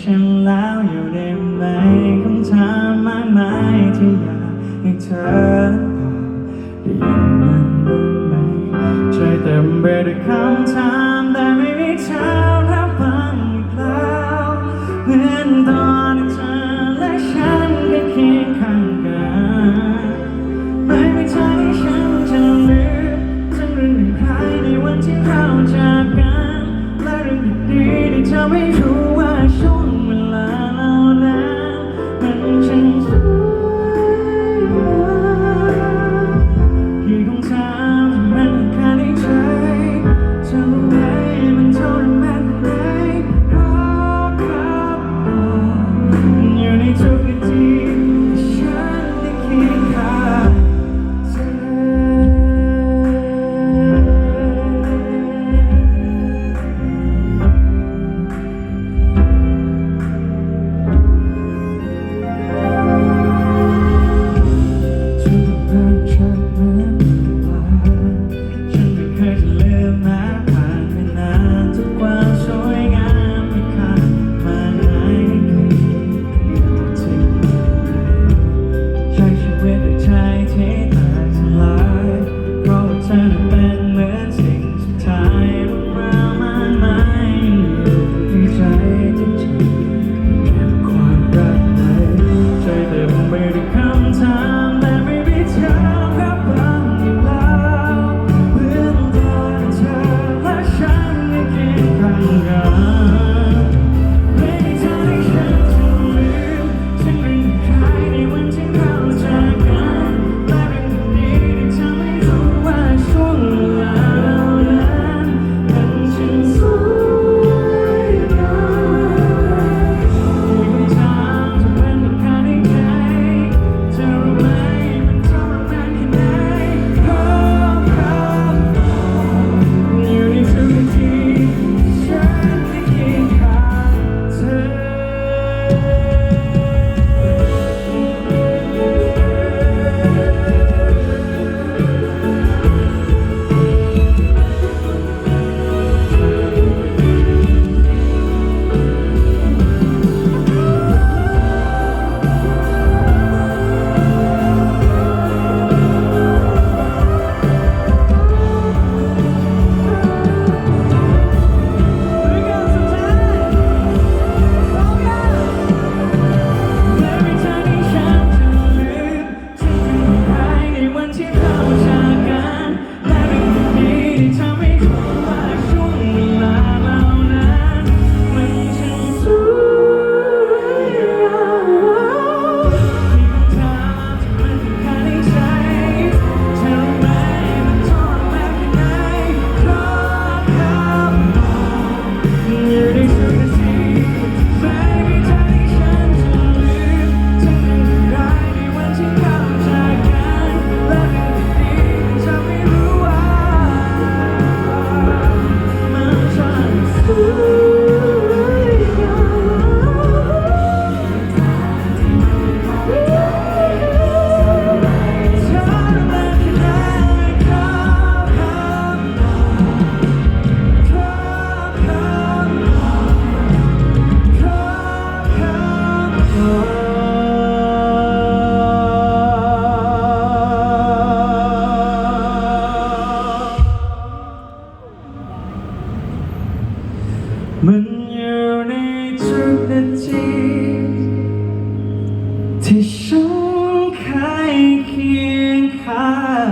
ฉันแล้วอยู่ได้ไหมคำถามมากมายที่อยากให้เธอได้ยินมันบ้างไหมใจเต็มไปด้วยคำถามแต่ไม่มีเธอรับฟังอีกแล้วเหมือนตอนที่เธอและฉันแค่เคียข้างกันไม่มีทางที่ฉันจะลืมจำเรื่องใครในวันที่เราจากกันและเรื่องดีๆที่เธอไม่รู้ ฉันเคยเคียงข้าง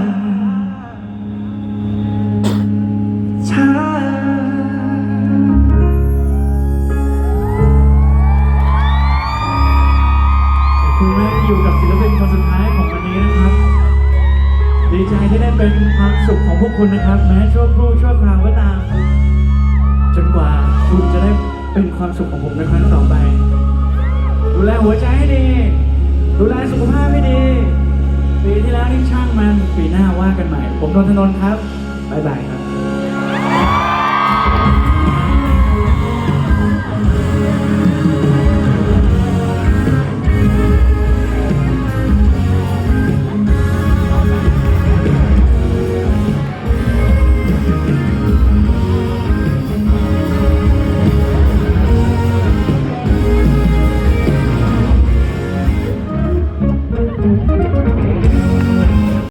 ณแม่ได้อยู่กับศิลปินคนสุดท้ายของวันนี้นะครับ ดีใจที่ได้เป็นความสุขของพวกคุณนะครับ แม้ชั่วครู่ชั่วคราวก็ตาม จนกว่าคุณจะได้เป็นความสุขของผมในครั้งต่อไป ดูแลหัวใจให้ดี ดูแลสุขภาพให้ดีปีที่แล้วนี่ช่างมันปีหน้าว่ากันใหม่ ผมนนทนนท์ครับบ๊ายบายครับ